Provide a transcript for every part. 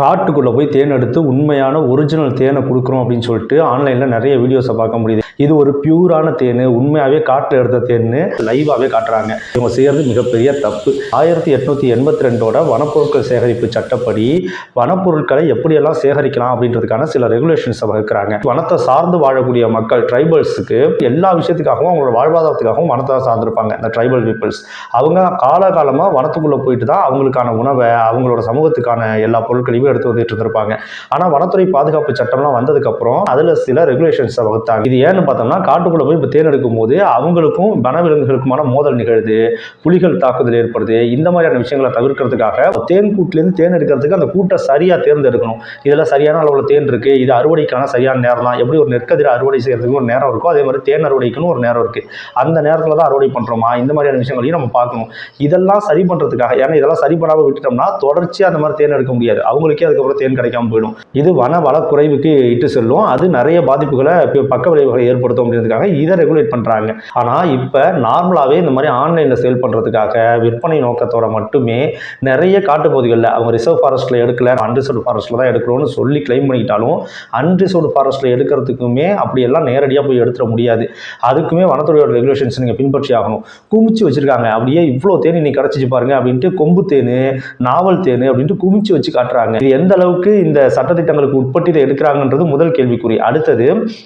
காட்டுக்குள்ளே போய் தேன் எடுத்து உண்மையான ஒரிஜினல் தேனை கொடுக்குறோம் அப்படின்னு சொல்லிட்டு ஆன்லைனில் நிறைய வீடியோஸை பார்க்க முடியுது. இது ஒரு பியூரான தேன் உண்மையாகவே காட்டில் எடுத்த தேன்னு லைவாகவே காட்டுறாங்க. இவங்க செய்கிறது மிகப்பெரிய தப்பு. ஆயிரத்தி எட்நூற்றி எண்பத்தி ரெண்டோட வனப்பொருட்கள் சேகரிப்பு சட்டப்படி வனப்பொருட்களை எப்படியெல்லாம் சேகரிக்கலாம் அப்படின்றதுக்கான சில ரெகுலேஷன்ஸை வகுக்கிறாங்க. வனத்தை சார்ந்து வாழக்கூடிய மக்கள் ட்ரைபல்ஸுக்கு எல்லா விஷயத்துக்காகவும் அவங்களோட வாழ்வாதாரத்துக்காகவும் வனத்தை சார்ந்திருப்பாங்க இந்த ட்ரைபல் பீப்புள்ஸ் அவங்க காலகாலமாக வனத்துக்குள்ளே போயிட்டு தான் அவங்களுக்கான உணவை அவங்களோட சமூகத்துக்கான எல்லா பொருட்களையும் எடுத்து வந்துட்டு இருந்திருப்பாங்க. ஆனால் வனத்துறை பாதுகாப்பு சட்டம்லாம் வந்ததுக்கப்புறம் அதில் சில ரெகுலேஷன்ஸை வகுத்தாங்க. இது ஏன்னு பார்த்தோம்னா காட்டுக்குள்ளே போய் இப்போ தேன் எடுக்கும் போது அவங்களுக்கும் வனவிலங்குகளுக்குமான மோதல் நிகழுது புலிகள் தாக்குதல் ஏற்படுது இந்த மாதிரியான விஷயங்களை தவிர்க்கிறதுக்காக தேன் கூட்டிலேருந்து தேன் எடுக்கிறதுக்கு அந்த கூட்டை சரியாக தேர்ந்தெடுக்கணும். இதில் சரியான அளவில் தேன் இருக்குது இது அறுவடைக்கான சரியான நேரம் தான் எப்படி ஒரு நெற்கதிரை அறுவடை செய்யறதுக்கு ஒரு நேரம் இருக்கோ அதே மாதிரி தேன் அறுவடைக்குன்னு ஒரு நேரம் இருக்குது அந்த நேரத்தில் தான் அறுவடை பண்ணுறோமா இந்த மாதிரியான விஷயங்களையும் நம்ம பார்க்கணும். இதெல்லாம் சரி பண்ணுறதுக்காக ஏன்னா இதெல்லாம் சரி பண்ணாமல் விட்டுட்டோம்னா தொடர்ச்சியாக அந்த மாதிரி தேன் எடுக்க முடியாது. அவங்களுக்கு அதுக்கப்புறம் தேன் கிடைக்காம போயிடும். இது வன வளக்குறைவுக்கு இட்டு செல்லும். அது நிறைய பாதிப்புகளை பக்க விளைவுகளை ஏற்படுத்தும் அப்படின்றதுக்காக இதை ரெகுலேட் பண்ணுறாங்க ஆனால் இப்போ நார்மலாகவே இந்த மாதிரி ஆன்லைனில் சேல் பண்ணுறதுக்காக விற்பனை நோக்கத்தோட மட்டுமே நிறைய காட்டுப்பகுதிகளில் அவங்க ரிசர்வ் ஃபாரஸ்ட்டில் எடுக்கல அன்ரிசர்வ் ஃபாரஸ்ட்டில் தான் எடுக்கிறோம்னு சொல்லி கிளைம் பண்ணிக்கிட்டாலும் அன்ரிசர்வ் ஃபாரஸ்ட்டில் எடுக்கிறதுக்குமே அப்படியெல்லாம் நேரடியாக போய் எடுத்துட முடியாது. அதுக்குமே வனத்துறையோட ரெகுலேஷன்ஸ் நீங்கள் பின்பற்றி ஆகணும். குமிச்சு வச்சுருக்காங்க. அப்படியே இவ்வளோ தேன் இன்னைக்கு கிடச்சிச்சு பாருங்க அப்படின்ட்டு கொம்பு தேன் நாவல் தேன் அப்படின்ட்டு குமிச்சு வச்சு காட்டுறாங்க. இது எந்த அளவுக்கு இந்த சட்டத்திட்டங்களுக்கு உட்பட்டு இதை எடுக்கிறாங்கன்றது முதல் கேள்விக்குறி. அடுத்தது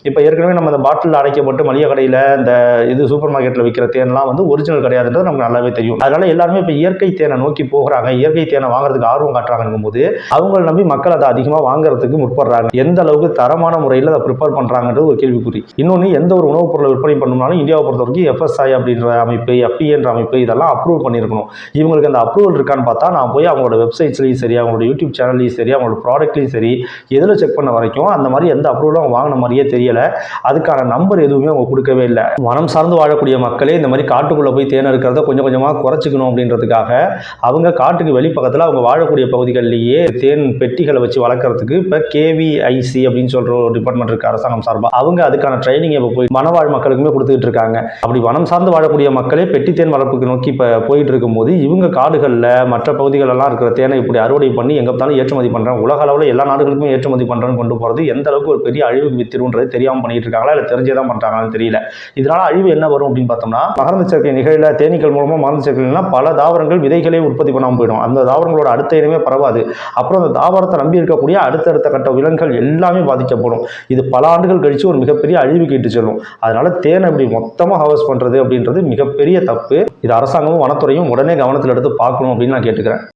இப்போ ஏற்கனவே நம்ம அந்த பாட்டில் அடைக்கப்பட்டு மளிகை கடையில் இந்த இது சூப்பர் மார்க்கெட்டில் விற்கிற தேன்லாம் வந்து ஒரிஜினல் கிடையாதுன்றது நமக்கு நல்லாவே தெரியும். அதனால எல்லாருமே இப்போ இயற்கை தேனை நோக்கி போகிறாங்க. இயற்கை தேனை வாங்குறதுக்கு ஆர்வம் காட்டுறாங்கங்கும் போது அவங்களை நம்பி மக்கள் அதை அதிகமாக வாங்குறதுக்கு முற்படுறாங்க. எந்த அளவுக்கு தரமான முறையில் அதை ப்ரிப்பேர் பண்ணுறாங்கன்றது ஒரு கேள்விக்குறி. இன்னொன்று எந்த ஒரு உணவுப் பொருளை விற்பனை பண்ணணும்னாலும் இந்தியாவை பொறுத்த வரைக்கும் எஃப்எஸ்ஐ அப்படின்ற அமைப்பு எஃப்இ என்ற அமைப்பு இதெல்லாம் அப்ரூவ் பண்ணியிருக்கணும். இவங்களுக்கு அந்த அப்ரூவல் இருக்கான்னு பார்த்தா நான் போய் அவங்களோட வெப்சைட்ஸ்லையும் சரி அவங்களோட யூடியூப் சேனல்லையும் சரி அவங்களோட ப்ராடக்ட்லையும் சரி எதில் செக் பண்ண வரைக்கும் அந்த மாதிரி எந்த அப்ரூவலும் அவங்க வாங்கின மாதிரியே தெரியலை. அதுக்கான நம்பர் எதுவுமே அவங்க கொடுக்கவே இல்லை. மனம் சார்ந்து வாழக்கூடிய மக்களே இந்த மாதிரி காட்டுக்குள்ளே போய் தேன் இருக்கிறத கொஞ்சம் கொஞ்சமாக குறைச்சிக்கணும் அப்படின்றதுக்காக அவங்க காட்டுக்கு வெளிப்பக்கத்தில் அவங்க வாழக்கூடிய பகுதிகளிலேயே தேன் பெட்டிகளை வச்சு வளர்க்குறதுக்கு இப்போ கேவிஐசி அப்படின்னு சொல்கிற ஒரு டிபார்ட்மெண்ட் இருக்குது அரசாங்கம் சார்பாக அவங்க அதுக்கான ட்ரைனிங் இப்போ போய் மனவாழ் மக்களுக்குமே கொடுத்துக்கிட்டு இருக்காங்க. அப்படி வனம் சார்ந்து வாழக்கூடிய மக்களே பெட்டி தேன் வளர்ப்புக்கு நோக்கி இப்போ போயிட்டு இருக்கும்போது இவங்க காடுகளில் மற்ற பகுதிகளெல்லாம் இருக்கிற தேனை இப்படி அறுவடை பண்ணி எங்கே பார்த்தாலும் ஏற்றுமதி பண்ணுறாங்க உலக அளவில் எல்லா நாடுகளுக்குமே ஏற்றுமதி பண்ணுறேன்னு கொண்டு போகிறது எந்த அளவுக்கு ஒரு பெரிய அழிவுக்கு வித்திருன்றது தெரியாமல் பண்ணிட்டு இருக்காங்களா இல்லை தெரிஞ்சே தான் பண்ணுறாங்கன்னு தெரியல. இதனால அழிவு என்ன வரும் அப்படின்னு பார்த்தோம்னா மகரந்த சேர்க்கை நிகழ தேனீக்கள் மூலமாக மகரந்த சேர்க்கைனா பல தாவரங்கள் விதைகளே உற்பத்தி பண்ணாமல் போயிடும். அந்த தாவரங்களோட அடுத்த இனமே பரவாது. அப்புறம் அந்த தாவரத்தை நம்பி இருக்கக்கூடிய அடுத்தடுத்த கட்ட விலங்குகள் எல்லாமே பாதிக்கப்படும். இது பல ஆண்டுகள் கழிச்சு ஒரு மிகப்பெரிய அழிவுக்கு இட்டு செல்லும். அதனால தேனை இப்படி மொத்தமாக ஹவர்ஸ் பண்ணுறது அப்படின்றது மிகப்பெரிய தப்பு. இது அரசாங்கமும் வனத்துறையும் உடனே கவனத்தில் எடுத்து பார்க்கணும் அப்படின்னு நான் கேட்டுக்கிறேன்.